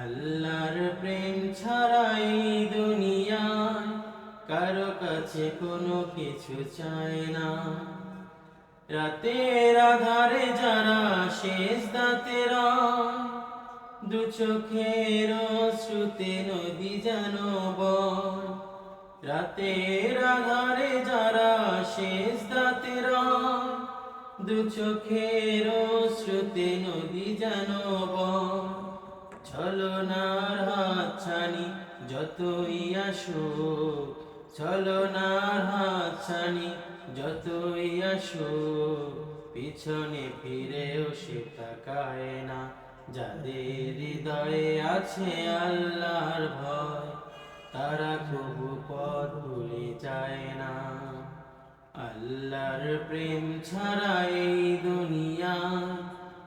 আল্লাহর প্রেম ছাড়া এই দুনিয়ায় কারও কাছে কোনো কিছু চায় না। রাতের আধারে যারা শেষ দাঁতেরা দু চোখের শ্রুতে নদী যেন রাতের আধারে যারা শেষ দাঁতেরা দু চোখের শ্রুতে নদী যেন বয়। ছলনার হাত ছানি যতই আসো ছলনার হাত ছানি যতই আসো পিছনে ফিরেও সে তাকায় না। যাদের হৃদয়ে আছে আল্লাহর ভয়, তারা কবু পথ ভুলে যায় না। আল্লাহর প্রেম ছাড়া এই দুনিয়া